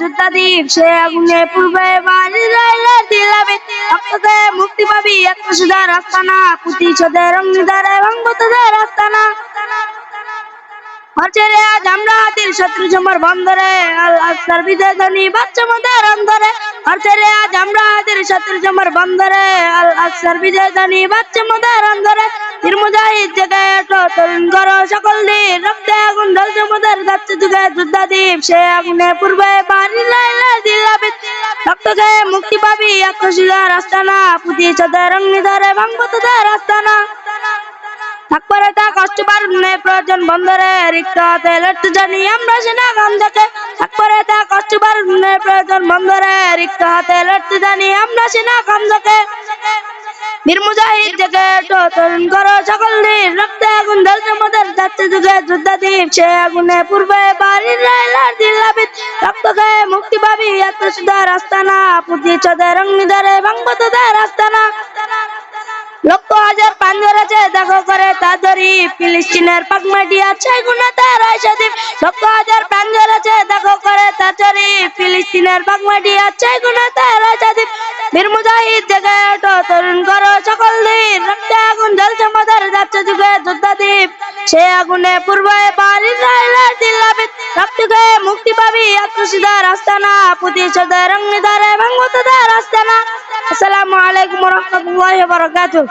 যোদ্ধাদীপ সে আগুনে পূর্বে রইলে দিলাবে। রক্তকে মুক্তি পাবি আত্মসুধার রাস্তানা প্রতিশোধের অগ্নিধারে ভাঙব তোদের রাস্তানা হরচেরে আজ আমরা হাতির শত্রু জমর বন্দরে। বাচ্চা মদের আজ আমরা শত্রু জমর বন্দরে। আল আকসার বিজয় ধ্বনি বাচ্চা মদের অন্দরে আগুন ঢলছে মোদের যাচ্ছে যুগে যোদ্ধাদীপ সে আগুনে পূর্বে বাড়ি লাইলে দিলাবিদ রক্তকে মুক্তি পাবি আত্মশিলা রাস্তানা। পুঁতি চোদের অগ্নি ধরে ভাঙবো তোদের রাস্তানা। থাকবারে তা কষ্ট পারুনে প্রয়োজন বন্ধরে রিক্ত লড়তে জানি আমরা সেনা গান যাকে থাকবারে তা কষ্ট পারুনে প্রয়োজন বন্ধরে রিক্ত হাতে লড়তে জানি আমরা সেনা গান যাকে বীর মুজাহিদ জেগে তরুণ করো সকল দিন রক্তে যোদ্ধাদীপ সে আগুনে পূর্বে বাড়ির রাইলার দিল্লাবিদ রক্ত গায়ে মুক্তি পাবি এত সুদা রাস্তানা। পুঁতি চোদের অগ্নি ধরে ভাঙবো তোদের রাস্তানা। লক্ষ হাজার পাঞ্জর আছে, দেখো করে তাদরি ফিলিস্তিনের পাকমাটি আছে গুণা তার আয়সাদীপ লক্ষ হাজার পাঞ্জর আছে, দেখো করে তাদরি ফিলিস্তিনের পাকমাটি আছে গুণা তার আয়সাদীপ বীর মুজাহিদ জেগে ওঠো, তরুণ করো সকল দিন। রক্তে যোদ্ধাদীপ সে আগুনে পূর্বে রাইলার দিল্লাবিদ রক্তকে মুক্তি পাবি আত্মসিদা রাস্তানা, প্রতিশোধের অগ্নিধারে ভাঙবো ভাঙ্গতদার আস্তানা আসসালামু আলাইকুম রহমতুল্লাহ বারাকাতুহ।